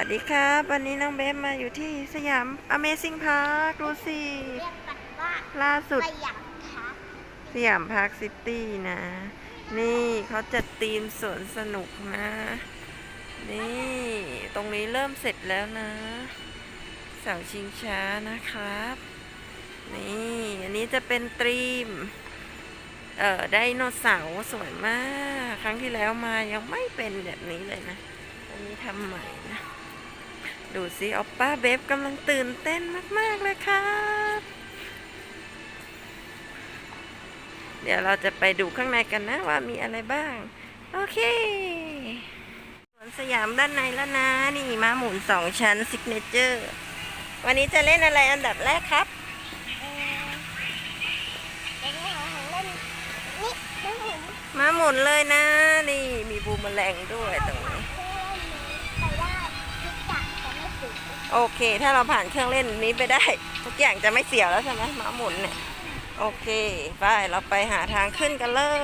วัสดีครับ วันนี้น้องเบฟมาอยู่ที่สยาม Amazing Park ดูสิเรียกกันว่าล่าสุดสยามครับสยามพาร์คซิตี้นะ นี่เขาจัดธีมสวนสนุกนะ นี่ ตรงนี้เริ่มเสร็จแล้วนะเสาชิงช้านะครับ นี่ อันนี้จะเป็นธีม เอ่อไดโนเสาร์สวยมาก ครั้งที่แล้วมายังไม่เป็นแบบนี้เลยนะอันนี้ทำใหม่นะ ดูสิออปป้าเบฟกำลังตื่นเต้นมาก ๆ เลยครับ เดี๋ยวเราจะไปดูข้างในกันนะว่ามีอะไรบ้าง โอเคสวนสยามด้านในแล้วนะ นี่มาหมุนสองชั้นซิกเนเจอร์วันนี้จะเล่นอะไรอันดับแรกครับมาหมุนเลยนะ นี่มีบูมแมลงด้วยตรง โอเค ถ้าเราผ่านเครื่องเล่นนี้ไปได้ ทุกอย่างจะไม่เสียแล้วใช่ไหมม้าหมุนเนี่ย โอเคไปเราไปหาทางขึ้นกันเลย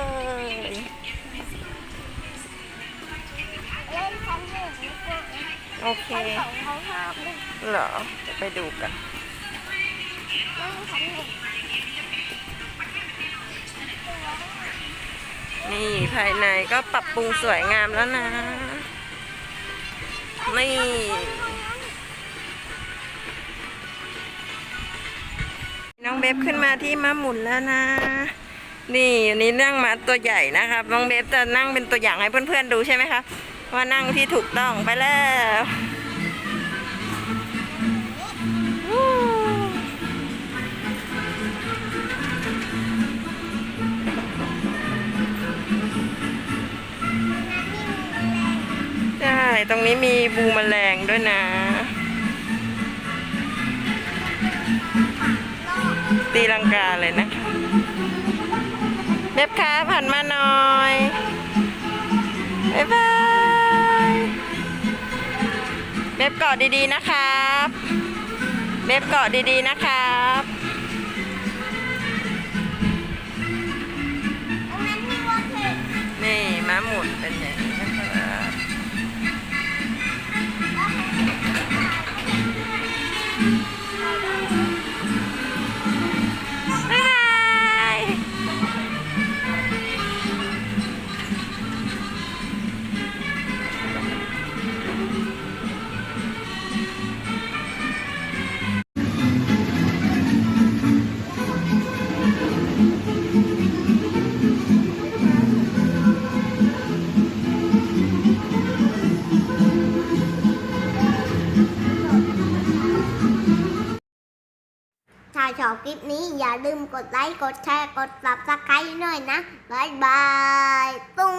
เล่นชั้นหนึ่งดีกว่าโอเคชั้นสองเขาห้ามเล่นเหรอจะไปดูกันเล่นชั้นหนึ่งนี่ภายในก็ปรับปรุงสวยงามแล้วนะ นี่ น้องเบฟขึ้นมาที่ม้าหมุนแล้วนะ นี่อันนี้นั่งมาตัวใหญ่นะครับ น้องเบฟจะนั่งเป็นตัวอย่างให้เพื่อนๆดูใช่ไหมครับว่านั่งที่ถูกต้องไปแล้วใช่ ตรงนี้มีบูมแมลงด้วยนะ ตีลังกาเลยนะคะเบบค้าผ่านมาหน่อย บ๊ายบายเบบเกาะดีๆนะครับ เบบเกาะดีๆนะครับ ถ้าชอบคลิปนี้อย่าลืมกดไลค์ กดแชร์ กด subscribe หน่อยนะ บ๊ายบาย ตุ้ง